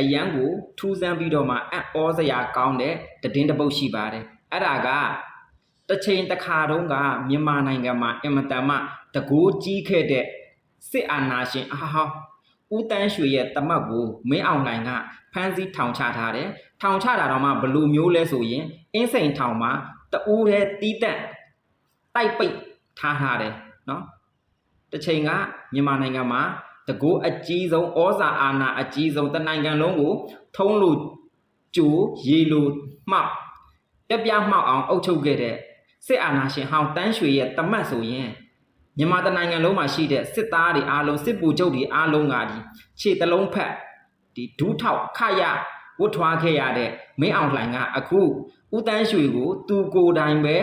အရန်ကိုထူးဆန်းပြီးတော့မှအံ့ဩစရာကောင်းတဲ့တည်င်းတစ်ပုတ်ရှိပါတယ်အဲ့ဒါကတစ်ချိန်တစ်ခါတုန်းကမြန်မာနိုင်ငံမှာအင်မတန်မှတကိုးကြီးခဲ့တဲ့စစ်အာဏာရှင်အဟဟောင်းဦးတန်းရွှေရဲ့တမတ်ကိုမင်းအောင်လှိုင်ကဖမ်းဆီးထောင်ချထားတယ်ထောင်ချတာတော့မှဘယ်လိုမျိုးလဲဆိုရင်အင်းစိန်ထောင်မှာတအူးတဲ့တီးတက်တိုက်ပိတ်ထားထားတယ်နော်တစ်ချိန်ကမြန်မာနိုင်ငံမှာ တကိုးအကြီးဆုံးဩဇာအာဏာအကြီးဆုံးတနိုင်ငံလုံးကို ထုံးလို့ကျိုးရေလို့မှောက်ပြပြမှောက်အောင်အုပ်ချုပ်ခဲ့တဲ့စစ်အာဏာရှင်ဟောင်းတန်းရွှေရဲ့တမတ်ဆိုရင်မြန်မာတနိုင်ငံလုံးမှာရှိတဲ့စစ်သားတွေအားလုံးစစ်ပူချုပ်တွေအားလုံးကဒီခြေတလုံးဖက်ဒီဒူးထောက်ခရဝတ်ထွားခဲ့ရတဲ့မင်းအောင်လှိုင်ကအခုဦးတန်းရွှေကို သူကိုယ်တိုင်ပဲ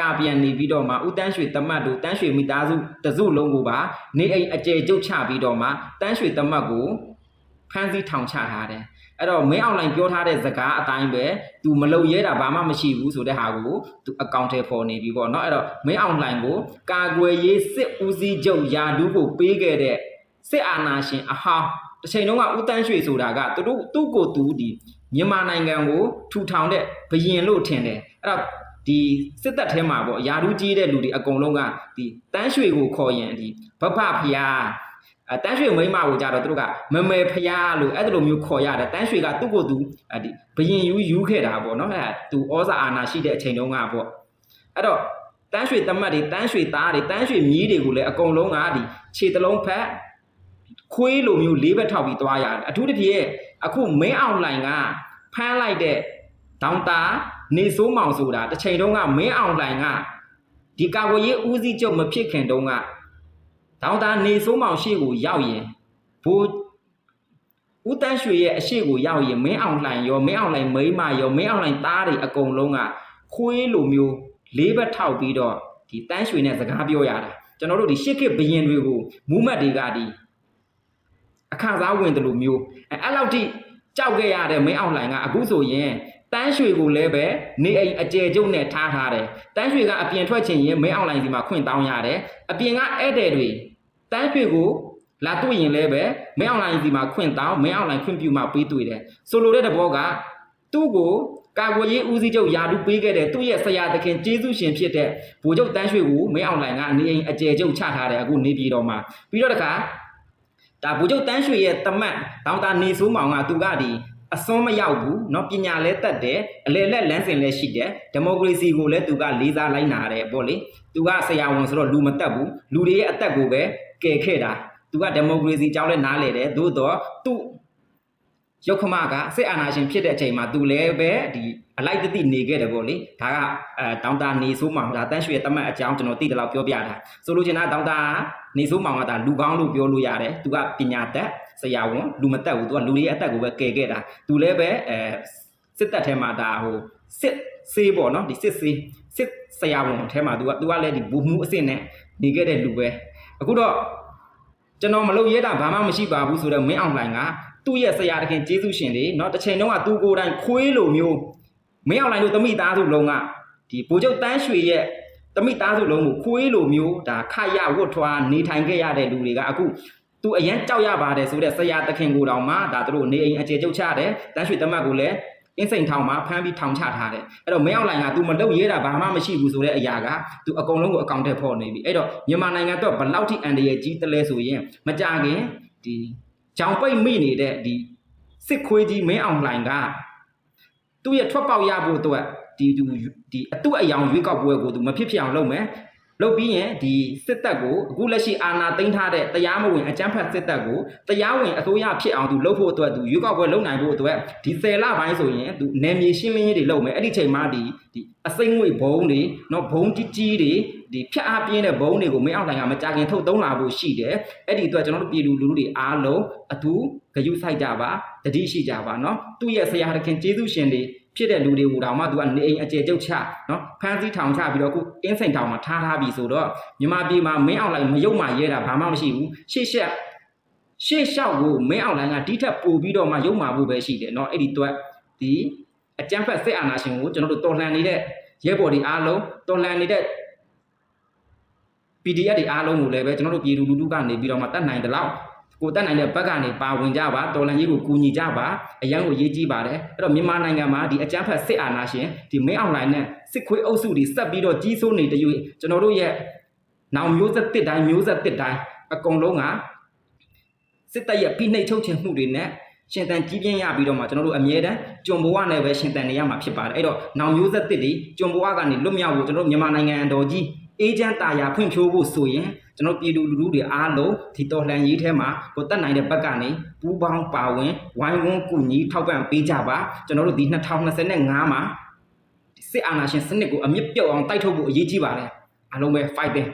ကာပြန်နေပြီးတော့မှဦးတန်းရွှေတမတ်တို့တန်းရွှေမိသားစုတစုလုံးကိုပါနေအိမ်အကျယ်ကျုပ်ချပြီးတော့မှတန်းရွှေတမတ်ကိုဖမ်းဆီးထောင်ချထားတယ်အဲ့တော့မင်းအောင်လိုင်ပြောထားတဲ့ဇကားအတိုင်းပဲ तू မလုံရဲတာဘာမှမရှိဘူးဆိုတဲ့ဟာကို तू အကောင့်ထဲပေါ်နေပြီပေါ့เนาะအဲ့တော့မင်းအောင်လိုင်ကိုကာကွယ်ရေးစစ်ဦးစီးချုပ်ယာဒူးကိုပေးခဲ့တဲ့စစ်အာဏာရှင်အဟောင်းတစ်ချိန်လုံးကဦးတန်းရွှေဆိုတာကသူတို့သူ့ကိုယ်သူဒီမြန်မာနိုင်ငံကိုထူထောင်တဲ့ဘယင်လို့ထင်တယ်အဲ့တော့ ဒီစစ်တပ်ထဲမှာပေါ့ယာဒူးကြီးတဲ့လူတွေအကုန်လုံးကဒီတန်းရွှေကိုခေါ်ရင်ဒီဘဖဖျားအဲတန်းရွှေမိန်းမကိုကြတော့သူတို့ကမမေဖျားလို့အဲ့ဒါလိုမျိုးခေါ်ရတယ်တန်းရွှေကသူ့ကိုယ်သူအဲဒီဘယင်ယူယူခဲ့တာပေါ့နော်အဲသူဩဇာအာဏာရှိတဲ့အချိန်တုန်းကပေါ့အဲ့တော့တန်းရွှေတမတ်တွေတန်းရွှေသားတွေတန်းရွှေမြီးတွေကိုလည်းအကုန်လုံးကဒီခြေတလုံးဖက်ခွေးလိုမျိုးလေးဘက်ထောက်ပြီးသွားရတယ်အထူးသဖြင့်အခုမင်းအောင်လှိုင်ကဖမ်းလိုက်တဲ့ဒေါင်တာနေစိုးမောင်ဆိုတာတစ်ချိန်တုန်းကမင်းအောင်လှိုင်ကဒီကာဝေးရေးဦးစီးချုပ်မဖြစ်ခင်တုန်းကဒေါင်တာနေစိုးမောင်ရှေ့ကိုရောက်ရင်ဘိုးဦးတန်းရွှေရဲ့အရှိကိုရောက်ရင်မင်းအောင်လှိုင်ရောမင်းအောင်လှိုင်မိန်းမရောမင်းအောင်လှိုင်သားတွေအကုန်လုံးကခွေးလိုမျိုးလေးဘက်ထောက်ပြီးတော့ဒီတန်းရွှေနဲ့စကားပြောရတာကျွန်တော်တို့ဒီရှစ်ခေတ်ဘရင်တွေကိုမူးမတ်တွေကဒီအခါစားဝင်တယ်လို့မျိုးအဲအဲ့လောက်ထိကြောက်ခဲ့ရတဲ့မင်းအောင်လှိုင်ကအခုဆိုရင် တန်းရွှေကိုလည်းပဲနေအိမ်အကျယ်ကျုပ်နဲ့ထားထားတယ်။တန်းရွှေကအပြင်ထွက်ချင်ရင်မင်းအောင်လိုင်းစီမှာခွင့်တောင်းရတယ်။အပြင်ကဧည့်သည်တွေတန်းရွှေကိုလာတွေ့ရင်လည်းပဲမင်းအောင်လိုင်းစီမှာခွင့်တောင်းမင်းအောင်လိုင်းခွင့်ပြုမှပေးတွေ့တယ်။ဆိုလိုတဲ့တဘောကသူ့ကိုကာကွယ်ရေးဦးစီးချုပ်ယာဒူပေးခဲ့တဲ့သူ့ရဲ့ဆရာသခင်ကျေးဇူးရှင်ဖြစ်တဲ့ဗိုလ်ချုပ်တန်းရွှေကိုမင်းအောင်လိုင်းကနေအိမ်အကျယ်ကျုပ်ချထားတယ်အခုနေပြည်တော်မှာပြီးတော့တခါဒါဗိုလ်ချုပ်တန်းရွှေရဲ့တမတ်ဒေါက်တာနေစိုးမောင်ကသူကဒီ အစွန်းမရောက်ဘူးเนาะပညာလဲတတ်တယ်အလေလက်လမ်းစဉ်လဲရှိတယ်ဒီမိုကရေစီကိုလည်းသူကလေးစားလိုက်နာတယ်ပေါ့လေသူကဆရာဝန်ဆိုတော့လူမတက်ဘူးလူတွေရဲ့အသက်ကိုပဲကယ်ခဲ့တာသူကဒီမိုကရေစီကြောင်းလဲနားလေတယ်သို့တော့သူရုပ်ခမကစစ်အာဏာရှင်ဖြစ်တဲ့အချိန်မှာသူလည်းပဲဒီအလိုက်တတိနေခဲ့တယ်ပေါ့လေဒါကအဲတောင်တာနေဆိုးမောင်ဒါတန်းရွှေတမတ်အကြောင်းကျွန်တော်သိတယ်လို့ပြောပြတာဆိုလိုချင်တာတောင်တာ နေဆိုးမောင်ကဒါလူကောင်းလို့ပြောလို့ရတယ်သူကပညာတတ်ဆရာဝန်လူမတက်ဘူးသူကလူတွေရဲ့အသက်ကိုပဲကယ်ခဲ့တာသူလည်းပဲအဲစစ်တပ်ထဲမှာဒါဟိုစစ်ဆေးပေါ့နော်ဒီစစ်ဆေးစစ်ဆရာဝန်ထဲမှာသူကသူကလည်းဒီဘူမှုအစ်စ်နဲ့နေခဲ့တဲ့လူပဲအခုတော့ကျွန်တော်မလုပ်ရဲတာဘာမှမရှိပါဘူးဆိုတော့မင်းအောင်လှိုင်ကသူ့ရဲ့ဆရာတခင်ကျေးဇူးရှင်တွေเนาะတစ်ချိန်တုန်းကသူကိုယ်တိုင်ခွေးလိုမျိုးမင်းအောင်လှိုင်တို့တမိသားစုလုံးကဒီဗိုလ်ချုပ်တန်းရွှေရဲ့ တမိသားစုလုံးကိုခွေးလိုမျိုးဒါခရဝတ်ထွားနေထိုင်ခဲ့ရတဲ့လူတွေကအခုသူအရန်ကြောက်ရပါတယ်ဆိုတဲ့ဆရာသခင်ကိုတောင်မှဒါသူတို့နေအိမ်အခြေကျုပ်ချတယ်တန်းရွှေတမတ်ကိုလည်းအင်းစိန်ထောင်မှာဖမ်းပြီးထောင်ချထားတယ်အဲ့တော့မင်းအောင်လိုင်က तू မလုပ်ရဲတာဘာမှမရှိဘူးဆိုတဲ့အရာက तू အကုန်လုံးကိုအကောင့်ထဲပေါ်နေပြီအဲ့တော့မြန်မာနိုင်ငံတော့ဘလောက်ထိအန်တရယ်ကြီးတလဲဆိုရင်မကြခင်ဒီကြောင်ပိတ်မိနေတဲ့ဒီစစ်ခွေးကြီးမင်းအောင်လိုင်ကသူ့ရဲ့ထွက်ပေါက်ရဖို့အတွက် ဒီသူဒီအတုအယောင်ရွေးကောက်ပွဲကို तू မဖြစ်ဖြစ်အောင်လုပ်မယ်လုပ်ပြီးရင်ဒီစစ်တပ်ကိုအခုလက်ရှိအာဏာသိမ်းထားတဲ့တရားမဝင်အကြမ်းဖက်စစ်တပ်ကိုတရားဝင်အစိုးရဖြစ်အောင်သူလုပ်ဖို့အတွက်သူရွေးကောက်ပွဲလုပ်နိုင်ဖို့အတွက်ဒီ10လပိုင်းဆိုရင်သူနယ်မြေရှင်းလင်းရေးတွေလုပ်မယ်အဲ့ဒီချိန်မှာဒီဒီအစိမ့်ငွေဘုံတွေနော်ဘုံကြီးကြီးတွေဒီဖြတ်အားပြင်းတဲ့ဘုံတွေကိုမင်းအောင်တိုင်ကမကြခင်ထုတ်သုံးလာဖို့ရှိတယ်အဲ့ဒီအတွက်ကျွန်တော်တို့ပြည်သူလူထုတွေအားလုံးအထူးဂရုစိုက်ကြပါတတိရှိကြပါနော်သူ့ရဲ့ဆရာသခင်ကျေးဇူးရှင်တွေ ဖြစ်တဲ့လူတွေကိုတောင်မှသူကနေအိမ်အကျယ်ကျုပ်ချနော်ဖမ်းဆီးထောင်ချပြီးတော့အခုအင်းစိန်ထောင်မှာထားထားပြီဆိုတော့မြန်မာပြည်မှာမင်းအောင်လိုက်မယုံမှရဲတာဘာမှမရှိဘူးရှေ့ရှက်ရှေ့လျှောက်ကိုမင်းအောင်လိုင်းကတိထက်ပိုပြီးတော့မှယုံမှဖို့ပဲရှိတယ်နော်အဲ့ဒီတော့ဒီအကြမ်းဖက်စစ်အာဏာရှင်ကိုကျွန်တော်တို့တော်လှန်နေတဲ့ရဲဘော်တွေအားလုံးတော်လှန်နေတဲ့ PDF တွေအားလုံးကိုလည်းပဲကျွန်တော်တို့ပြည်သူလူထုကနေပြီးတော့မှတတ်နိုင်တယ်လို့ကို တက်နိုင်တဲ့ဘက်ကနေပါဝင်ကြပါတော်လန်ကြီးကိုကူညီကြပါအရန်ကိုရေးကြည့်ပါတယ်အဲ့တော့မြန်မာနိုင်ငံမှာဒီအကြမ်းဖက်စစ်အာဏာရှင်ဒီမင်းအွန်လိုင်းနဲ့စစ်ခွေးအုပ်စုတွေဆက်ပြီးတော့ကြီးစိုးနေတရွေ့ကျွန်တော်တို့ရဲ့နောင်မျိုးဆက်တစ်တိုင်းမျိုးဆက်တစ်တိုင်းအကုန်လုံးကစစ်တပ်ရဲ့ဖိနှိပ်ချုပ်ချင်မှုတွေနဲ့ရှင်တန်ကြီးပြင်းရပြီးတော့မှကျွန်တော်တို့အမြဲတမ်းကြုံဘဝနဲ့ပဲရှင်တန်နေရမှာဖြစ်ပါတယ်အဲ့တော့နောင်မျိုးဆက်တစ်တွေကြုံဘဝကနေလွတ်မြောက်ဖို့ကျွန်တော်တို့မြန်မာနိုင်ငံအတော်ကြီး အေဂျင့်တာယာဖွံ့ဖြိုးဖို့ဆိုရင်ကျွန်တော်ပြည်သူလူထုတွေအားလုံးဒီတော်လှန်ရေးထဲမှာကိုတက်နိုင်တဲ့ဘက်ကနေပူးပေါင်းပါဝင်ဝိုင်းဝန်းကူညီထောက်ပံ့ပေးကြပါကျွန်တော်တို့ဒီ2025မှာစစ်အာဏာရှင်စနစ်ကိုအမြင့်ပြုတ်အောင်တိုက်ထုတ်ဖို့အရေးကြီးပါတယ်အားလုံးပဲ fighting